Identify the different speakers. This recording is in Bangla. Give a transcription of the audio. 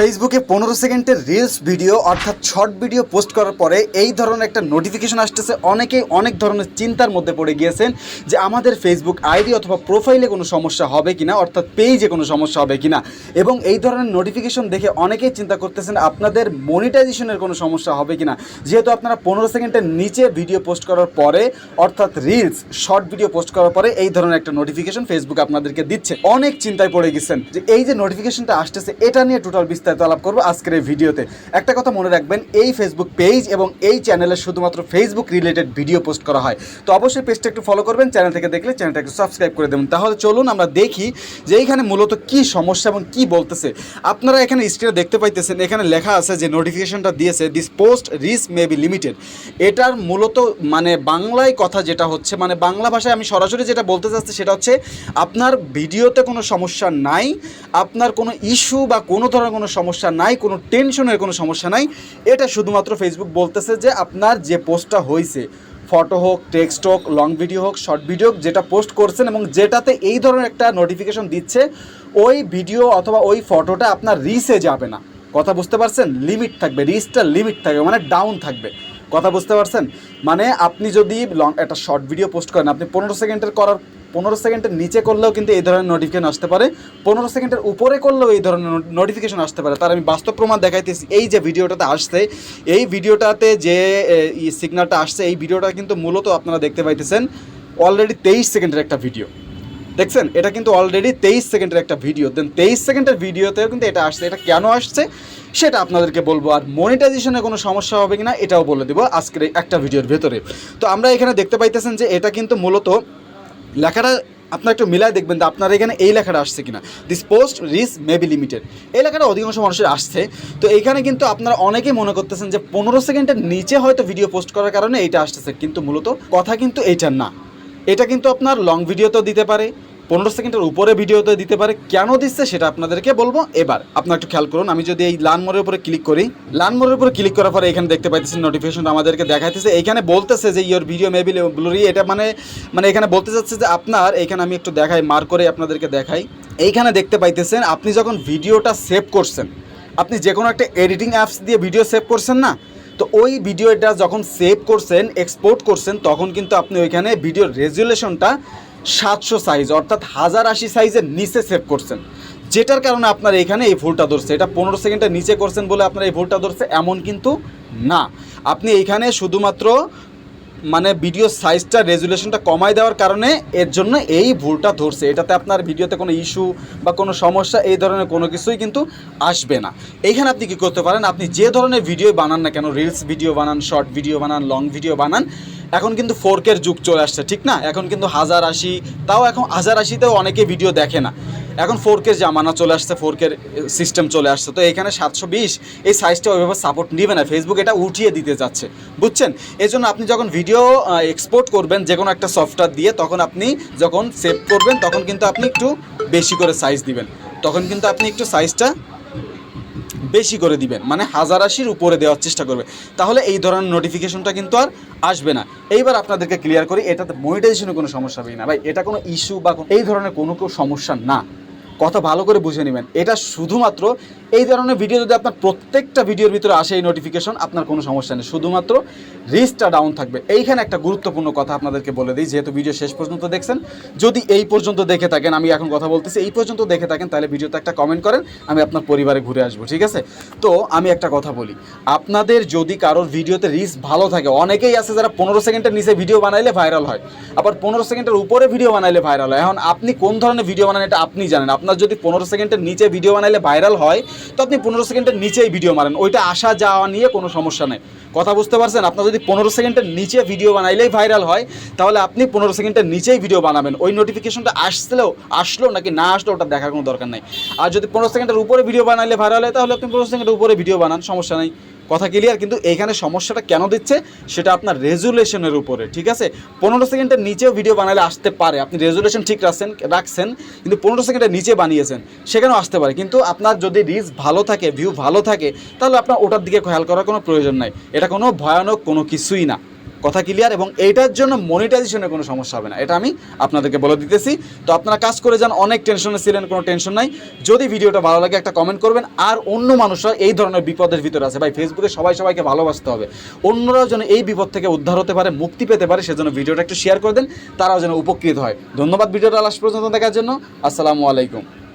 Speaker 1: ফেসবুকে পনেরো সেকেন্ডের রিলস ভিডিও অর্থাৎ শর্ট ভিডিও পোস্ট করার পরে এই ধরনের একটা নোটিফিকেশন আসতেছে। অনেকেই অনেক ধরনের চিন্তার মধ্যে পড়ে গিয়েছেন যে আমাদের ফেসবুক আইডি অথবা প্রোফাইলে কোনো সমস্যা হবে কিনা, অর্থাৎ পেজে কোনো সমস্যা হবে কিনা। এবং এই ধরনের নোটিফিকেশন দেখে অনেকেই চিন্তা করতেছেন আপনাদের মনিটাইজেশনের কোনো সমস্যা হবে কি না যেহেতু আপনারা পনেরো সেকেন্ডের নিচে ভিডিও পোস্ট করার পরে, অর্থাৎ রিলস শর্ট ভিডিও পোস্ট করার পরে এই ধরনের একটা নোটিফিকেশন ফেসবুক আপনাদেরকে দিচ্ছে। অনেক চিন্তায় পড়ে গেছেন যে এই যে নোটিফিকেশনটা আসতেছে, এটা নিয়ে টোটাল বিস্তারিত আলাপ করব আজকের এই ভিডিওতে। একটা কথা মনে রাখবেন, এই ফেসবুক পেজ এবং এই চ্যানেলে শুধুমাত্র ফেসবুক রিলেটেড ভিডিও পোস্ট করা হয়। তো অবশ্যই পেজটা একটু ফলো করবেন চ্যানেল থেকে দেখলে চ্যানেলটা একটু সাবস্ক্রাইব করে দেবেন। তাহলে চলুন আমরা দেখি যে এইখানে মূলত কি সমস্যা এবং কি বলতেছে। আপনারা এখানে স্ক্রিনে দেখতে পাইতেছেন, এখানে লেখা আছে যে নোটিফিকেশনটা দিয়েছে this post reach may be limited এটার মূলত মানে বাংলায় কথা যেটা হচ্ছে মানে বাংলা ভাষায় আমি সরাসরি যেটা বলতে চাচ্ছি সেটা হচ্ছে, আপনার ভিডিওতে কোনো সমস্যা নাই, আপনার কোনো ইস্যু বা কোনো ধরনের কোনো সমস্যা নাই, কোনো টেনশনের কোনো সমস্যা নাই। এটা শুধুমাত্র ফেসবুক বলতেছে যে আপনার যে পোস্টটা হয়েছে ফটো হোক টেক্সট হোক লং ভিডিও হোক শর্ট ভিডিও হোক, যেটা পোস্ট করছেন এবং যেটাতে এই ধরনের একটা নোটিফিকেশন দিচ্ছে, ওই ভিডিও অথবা ওই ফটোটা আপনার রিসে যাবে না। কথা বুঝতে পারছেন? লিমিট থাকবে রিচটা লিমিট থাকবে মানে ডাউন থাকবে। কথা বুঝতে পারছেন? মানে আপনি যদি লং একটা শর্ট ভিডিও পোস্ট করেন, আপনি পনেরো সেকেন্ডের করার পনেরো সেকেন্ডের নিচে করলেও কিন্তু এই ধরনের নোটিফিকেশন আসতে পারে। পনেরো সেকেন্ডের উপরে করলেও এই ধরনের নোটিফিকেশন আসতে পারে। তার আমি বাস্তব প্রমাণ দেখাইতেছি। এই যে ভিডিওটাতে আসছে, এই ভিডিওটাতে যে সিগনালটা আসছে, এই ভিডিওটা কিন্তু মূলত আপনারা দেখতে পাইতেছেন অলরেডি তেইশ সেকেন্ডের একটা ভিডিও দেখছেন? এটা কিন্তু অলরেডি তেইশ সেকেন্ডের একটা ভিডিও দেন তেইশ সেকেন্ডের ভিডিওতেও কিন্তু এটা আসছে। এটা কেন আসছে? সেটা আপনাদেরকে বলব। আর মনিটাইজেশনে কোনো সমস্যা হবে কিনা, এটাও বলে দেবো আজকের একটা ভিডিওর ভেতরে। তো আমরা এখানে দেখতে পাইতেছেন যে, এটা কিন্তু মূলত লেখাটা আপনার একটু মিলায় দেখবেন আপনার এখানে এই লেখাটা আসছে কিনা। This post reach may be limited এই লেখাটা অধিকাংশ মানুষের আসছে। তো এইখানে কিন্তু আপনারা অনেকেই মনে করতেছেন যে পনেরো সেকেন্ডের নিচে হয়তো ভিডিও পোস্ট করার কারণে এইটা আসতেছে। কিন্তু মূলত কথা কিন্তু এইটার না। এটা কিন্তু আপনার লং ভিডিও তো দিতে পারে। পনেরো সেকেন্ডের উপরে ভিডিওতে দিতে পারে। কেন দিচ্ছে সেটা আপনাদেরকে বলব। এবার আপনার একটু খেয়াল করুন, আমি যদি এই লান মোড়ের উপরে ক্লিক করি লান মোড়ের উপরে ক্লিক করার পরে এখানে দেখতে পাইতেছেন নোটিফিকেশন আমাদেরকে দেখাইতেছে। এখানে বলতেছে যে ইয়োর ভিডিও মেবি ব্লুরি এটা মানে মানে এখানে বলতে চাচ্ছে যে, আপনার, এখানে আমি একটু দেখাই মার করে আপনাদেরকে দেখাই। এইখানে দেখতে পাইতেছেন, আপনি যখন ভিডিওটা সেভ করছেন, আপনি যে কোনো একটা এডিটিং অ্যাপস দিয়ে ভিডিও সেভ করছেন না, তো ওই ভিডিওটা যখন সেভ করছেন এক্সপোর্ট করছেন, তখন কিন্তু আপনি ওইখানে ভিডিওর রেজুলেশনটা সাতশো সাইজ অর্থাৎ হাজার আশি সাইজের নিচে সেভ করছেন। যেটার কারণে আপনার এখানে এই ভুলটা ধরছে। এটা পনেরো সেকেন্ডের নিচে করছেন বলে আপনার এই ভুলটা ধরছে, এমন কিন্তু না। আপনি এইখানে শুধুমাত্র মানে ভিডিও সাইজটা, রেজুলেশনটা কমাই দেওয়ার কারণে এর জন্য এই ভুলটা ধরছে। এটাতে আপনার ভিডিওতে কোনো ইস্যু বা কোনো সমস্যা, এই ধরনের কোনো কিছুই কিন্তু আসবে না। এইখানে আপনি কী করতে পারেন? আপনি যে ধরনের ভিডিও বানান না কেন রিলস ভিডিও বানান শর্ট ভিডিও বানান লং ভিডিও বানান, এখন কিন্তু ফোরকের যুগ চলে আসছে, ঠিক না? এখন কিন্তু হাজার আশি, তাও এখন হাজার আশিতেও অনেকে ভিডিও দেখে না। এখন ফোরকের জামানা চলে আসছে ফোরকের সিস্টেম চলে আসছে। তো এখানে সাতশো বিশ, এই সাইজটা ওইভাবে সাপোর্ট নেবে না। ফেসবুক এটা উঠিয়ে দিতে যাচ্ছে, বুঝছেন? এই জন্য আপনি যখন ভিডিও এক্সপোর্ট করবেন যে কোনো একটা সফটওয়্যার দিয়ে, তখন আপনি যখন সেভ করবেন, তখন কিন্তু আপনি একটু বেশি করে সাইজ দিবেন। তখন কিন্তু আপনি একটু সাইজটা বেশি করে দিবেন মানে হাজার আশির উপরে দেওয়ার চেষ্টা করবে। তাহলে এই ধরনের নোটিফিকেশনটা কিন্তু আর আসবে না। এইবার আপনাদেরকে ক্লিয়ার করি, এটাতে মনিটাইজেশনে কোনো সমস্যা হবে না। ভাই, এটা কোনো ইস্যু বা এই ধরনের কোনো সমস্যা না। কথা ভালো করে বুঝে নেবেন। এটা শুধুমাত্র এই ধরনের ভিডিও যদি আপনার প্রত্যেকটা ভিডিওর ভিতরে আসে এই নোটিফিকেশন আপনার কোনো সমস্যা নেই। শুধুমাত্র রিস্কটা ডাউন থাকবে। এইখানে একটা গুরুত্বপূর্ণ কথা আপনাদেরকে বলে দিই, যেহেতু ভিডিও শেষ পর্যন্ত দেখছেন, যদি এই পর্যন্ত দেখে থাকেন, আমি এখন কথা বলতেছি, এই পর্যন্ত দেখে থাকেন, তাহলে ভিডিওতে একটা কমেন্ট করেন, আমি আপনার পরিবারে ঘুরে আসব, ঠিক আছে? তো আমি একটা কথা বলি, আপনাদের যদি কারোর ভিডিওতে রিস্ক ভালো থাকে, অনেকেই আছে যারা পনেরো সেকেন্ডের নিচে ভিডিও বানাইলে ভাইরাল হয়, আবার পনেরো সেকেন্ডের উপরে ভিডিও বানাইলে ভাইরাল হয়। এখন আপনি কোন ধরনের ভিডিও বানান, এটা আপনি জানেন আপনার যদি পনেরো সেকেন্ডের নিচে ভিডিও বানাইলে ভাইরাল হয়, তো আপনি পনেরো সেকেন্ডের নিচেই ভিডিও মারেন। ওইটা আসা যাওয়া নিয়ে কোনো সমস্যা নেই। কথা বুঝতে পারছেন? আপনার যদি পনেরো সেকেন্ডের নিচে ভিডিও বানাইলেই ভাইরাল হয়, তাহলে আপনি পনেরো সেকেন্ডের নিচেই ভিডিও বানাবেন। ওই নোটিফিকেশনটা আসলেও, আসলো নাকি না আসলো ওটা দেখার কোনো দরকার নেই। আর যদি পনেরো সেকেন্ডের উপরে ভিডিও বানাইলে ভাইরাল হয়, তাহলে আপনি পনেরো সেকেন্ডের উপরে ভিডিও বানান, সমস্যা নেই। কথা ক্লিয়ার কিন্তু এইখানে সমস্যাটা কেন দিচ্ছে সেটা আপনার রেজুলেশনের উপরে, ঠিক আছে? পনেরো সেকেন্ডের নিচেও ভিডিও বানালে আসতে পারে। আপনি রেজুলেশন ঠিক রাখছেন রাখছেন, কিন্তু পনেরো সেকেন্ডের নিচে বানিয়েছেন সেখানেও আসতে পারে? কিন্তু আপনার যদি রিচ ভালো থাকে ভিউ ভালো থাকে, তাহলে আপনার ওটার দিকে খেয়াল করার কোনো প্রয়োজন নাই। এটা কোনো ভয়ানক কোনো কিছুই না। কথা ক্লিয়ার এবং এইটার জন্য মনিটাইজেশনের কোনো সমস্যা হবে না। এটা আমি আপনাদেরকে বলে দিতেছি। তো আপনারা কাজ করে যান, অনেক টেনশনে ছিলেন, কোনো টেনশন নাই। যদি ভিডিওটা ভালো লাগে একটা কমেন্ট করবেন। আর অন্য মানুষরা এই ধরনের বিপদের ভিতরে আছে। ভাই ফেসবুকে সবাই সবাইকে ভালোবাসতে হবে। অন্যরাও যেন এই বিপদ থেকে উদ্ধার হতে পারে, মুক্তি পেতে পারে, সেজন্য ভিডিওটা একটু শেয়ার করে দেন। তারাও যেন উপকৃত হয়। ধন্যবাদ ভিডিওটা লাস্ট পর্যন্ত দেখার জন্য। আসসালামু আলাইকুম।